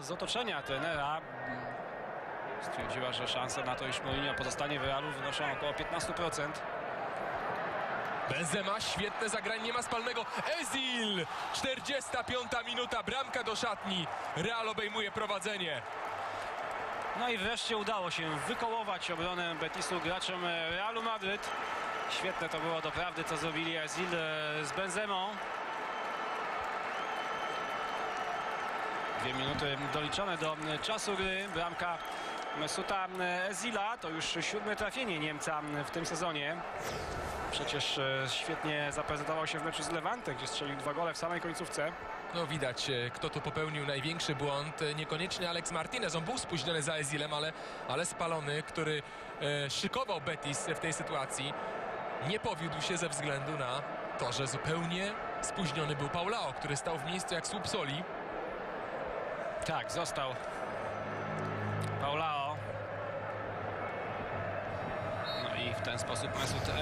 z otoczenia trenera stwierdziła, że szanse na to, iż Mourinho pozostanie w Realu wynoszą około 15%. Benzema, świetne zagranie, nie ma spalnego. Ezil! 45 minuta, bramka do szatni. Real obejmuje prowadzenie. No i wreszcie udało się wykołować obronę Betisu graczom Realu Madryt. Świetne to było doprawdy, co zrobili Ezil e, z Benzemą. Dwie minuty doliczone do czasu gry. Bramka Mesuta Ezila to już siódme trafienie Niemca w tym sezonie. Przecież e, świetnie zaprezentował się w meczu z Levante, gdzie strzelił dwa gole w samej końcówce. No widać, e, kto tu popełnił największy błąd. E, Niekoniecznie Alex Martinez, on był spóźniony za Ezilem, ale, ale spalony, który e, szykował Betis w tej sytuacji. Nie powiódł się ze względu na to, że zupełnie spóźniony był Paulao, który stał w miejscu jak słup soli. Tak, został Paulao. No i w ten sposób Mesut